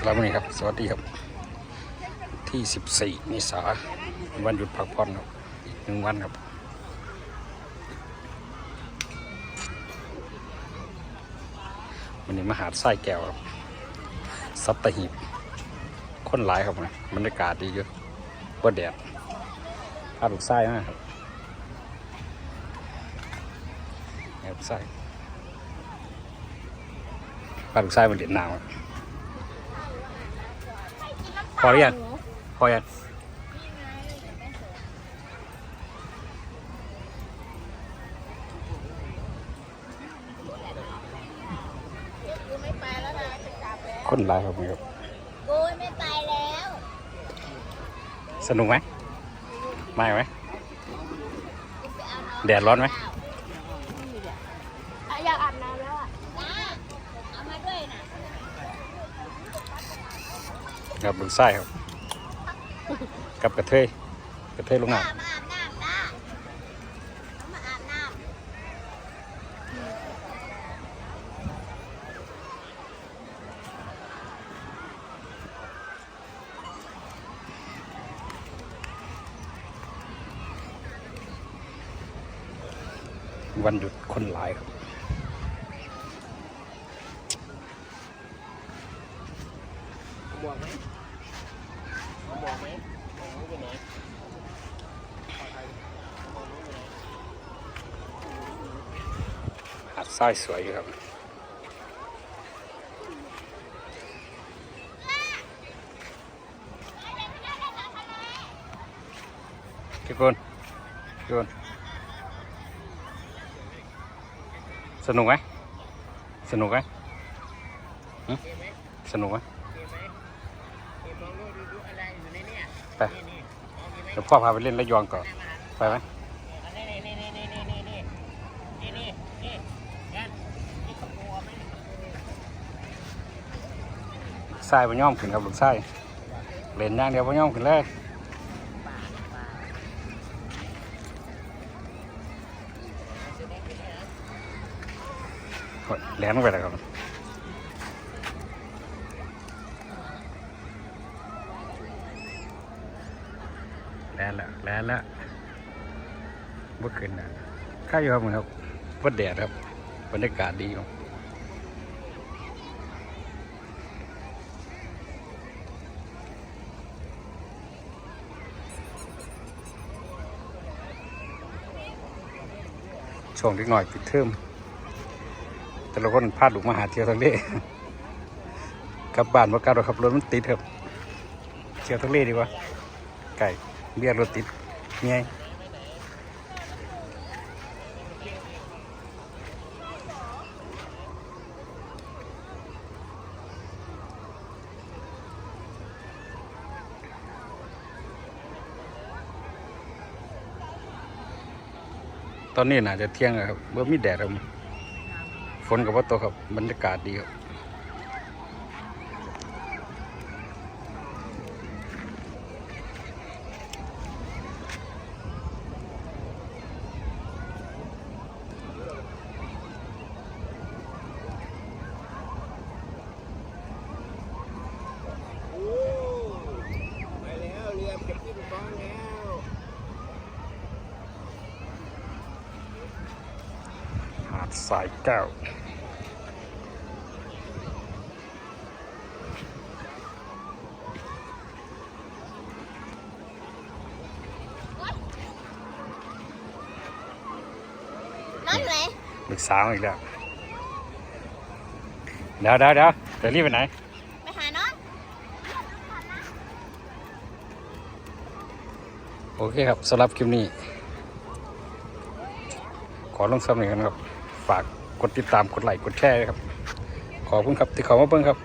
สำหรับวันนี้ครับ สวัสดีครับ ที่ 14เมษาวันหยุดพักผ่อนครับอีกหนึ่งวันครับวันนี้มาหาดไส้แก้วครับสัตหีบคนหลายครับนะบรรยากาศดีเยอะว่าแดดพาลูกไส้มากครับแอบไส้พาลูกไส้มาเด่นหน้ำครับ ขอหนุญาตขออยับคนร้ายครับพี่ครับโอ้ยไม่ไปแล้ว สนุกไหมไม่ไหมแดดร้อนไหมอยากอาบน้ำแล้ว กับลูกไส้ครับ กับกระเทยกระเทยลงน้จ้ามาอาบน้ำจ้ามาอาบน้ำวันหยุดคนหลายครับ บอกไหมบอกไหมบอกรู้ไปไหนหาดทรายสวยครับทุกคนทุกคนสนุกไหมสนุกไหมสนุกไหม ปเดี๋ยวพ่อพาไปเล่นระยองก่อนไปไหมทรายพย่อมขึ้นครับลูกทรายเล่นย่างเดียวพย่อมขึ้นเลยแหลนไปแล้วครับ แล้วแล้วแล้วแล้วเมื่อคืนนะข้าอยู่ครับมึงครับวัดแดดครับบรรยากาศดีครับช่วงเล็กหน่อยปิดเทอมแต่ละคนพลาดลูกมาหาเที่ยวทะเลกลับบ้านว่ากลับหรอกครับรถมันติดครับเที่ยวทะเลดีกว่าไก่ เบียร์รถติดไงตอนนี้น่าจะเที่ยงแล้วครับเมื่อมีแดดครับฝนกับว่าตกครับบรรยากาศดีครับ โอ้ไปแล้วเรือเก็บที่ลูกบอลแล้ว หาด สายแก้วำนั่นไหมลูกสาวอีกแล้ว เดี๋ยวเดี๋ยวเดี๋ยวจะรีบไปไหน ไปหาน้องโอเคครับสำหรับคลิปนี้ ขอลงสมัครกันครับ ฝากกดติดตามกดไลค์กดแชร์ครับ ขอบคุณครับที่เขามาเบิ่งครับ